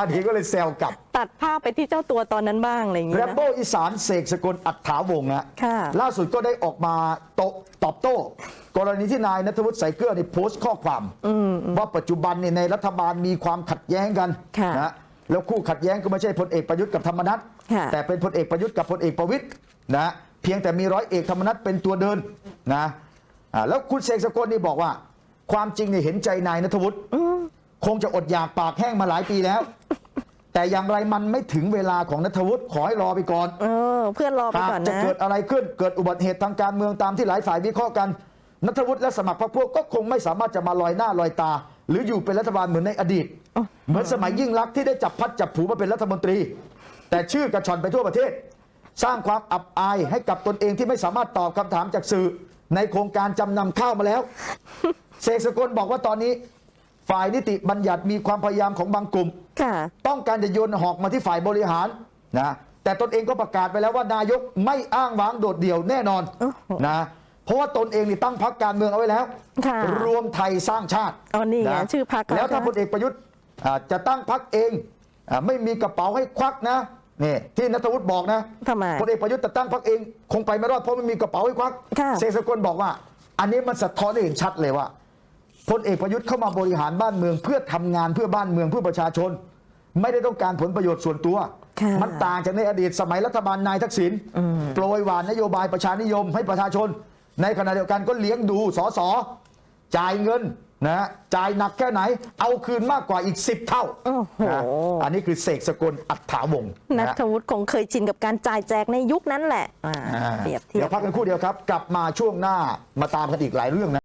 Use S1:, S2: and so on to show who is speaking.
S1: านีก็เลยแซวกลับ
S2: ตัดภาพไปที่เจ้าตัวตอนนั้นบ้างอะไรอย่าง
S1: แร
S2: เงี้ย
S1: ม
S2: นะ
S1: โบ้อีสานเสกสกลอัฏฐาวงศ์ฮะ
S2: ค่ะ
S1: ล่าสุดก็ได้ออกมาโตตอบโต้ กรณีที่นายนัทวุฒิใส่เกลือในโพสต์ข้อความ ว่าปัจจุบันเนี่ยในรัฐบาลมีความขัดแย้งกัน
S2: ค่ะ
S1: นะแล้วคู่ขัดแย้งก็ไม่ใช่พลเอกประยุทธ์กับธรรมนัฐ
S2: ค่ะ
S1: แต่เป็นพลเอกประยุทธ์กับพลเอกประวิตยนะเพียงแต่มีร้อยเอกธรรมนัฐเป็นตัวเดินนะอ่าแล้วคุณเสกสกลนี่บอกว่า ความจริงเนี่ยเห็นใจนายนัทวุฒิคงจะอดอยากปากแห้งมาหลายปีแล้ว แต่อย่างไรมันไม่ถึงเวลาของนัทวุฒิขอให้รอไปก่อน
S2: เออ เพื่อนรอไป
S1: หาก
S2: ก่อน
S1: จะ
S2: นะ
S1: เกิดอะไรขึ้นเกิดอุบัติเหตุทางการเมืองตามที่หลายฝ่ายวิเคราะห์กันนัทวุฒิและสมัครพรรคพวกก็คงไม่สามารถจะมาลอยหน้าลอยตา หรืออยู่เป็นรัฐบาลเหมือนในอดีตเหมือนสมัยยิ่งรักษณ์ที่ได้จับพัดจับผูมาเป็นรัฐมนตรี แต่ชื่อกระชอนไปทั่วประเทศ สร้างความอับอายให้กับตนเองที่ไม่สามารถตอบคำถามจากสื่อ ในโครงการจำนำข้าวมาแล้ว เสกสกลบอกว่าตอนนี้ ฝ่ายนิติบัญญัติมีความพยายามของบางกลุ่ม
S2: ค่ะ
S1: ต้องการจะโยนหอกมาที่ฝ่ายบริหารนะแต่ตนเองก็ประกาศไปแล้วว่านายกไม่อ้างว้างโดดเดี่ยวแน่นอน
S2: โอ้โห
S1: นะเพราะว่าตนเองนี่ตั้งพักการเมืองเอาไว้แล้ว
S2: ค่ะ
S1: รวมไทยสร้างชาติ
S2: อ๋อนี่ไงะชื่อพรรคเขา
S1: แล้วถ้า
S2: นะ
S1: พลเอกประยุทธ์อ่าจะตั้งพักเองอาไม่มีกระเป๋าให้ควักนะนี่ที่นัทวุฒิบอกนะ
S2: ทำไม
S1: พลเอกประยุทธ์จะตั้งพักเอง คงไปไม่รอดเพราะไม่มีกระเป๋าให้ควัก
S2: ค่ะ
S1: เสกสกลบอกว่า อันนี้มันสะท้อนให้เห็นชัดเลยว่า พลเอกประยุทธ์เข้ามาบริหารบ้านเมือง เพื่อทำงานเพื่อบ้านเมืองเพื่อประชาชน ไม่ได้ต้องการผลประโยชน์ส่วนตัว
S2: ค่ะ
S1: มันต่างจากในอดีตสมัยรัฐบาลนายทักษิณโปรยหวานนโยบายประชานิยมให้ประชาชน ในขณะเดียวกันก็เลี้ยงดูสสจ่ายเงินนะจ่ายหนักแค่ไหน เอาคืนมากกว่าอีก 10 เท่า
S2: โอ้โห
S1: นะอันนี้คือเสกสกลอัฏฐาวงศ์
S2: นั
S1: นะ
S2: ทวุฒิคงเคยชินกับการจ่ายแจกในยุคนั้นแหละอ่า
S1: อ่า
S2: เปรียบเทีย
S1: เดี๋ย
S2: บ
S1: วพักกันครู่เดียวครับ กลับมาช่วงหน้ามาตามกันอีกหลายเรื่องนะ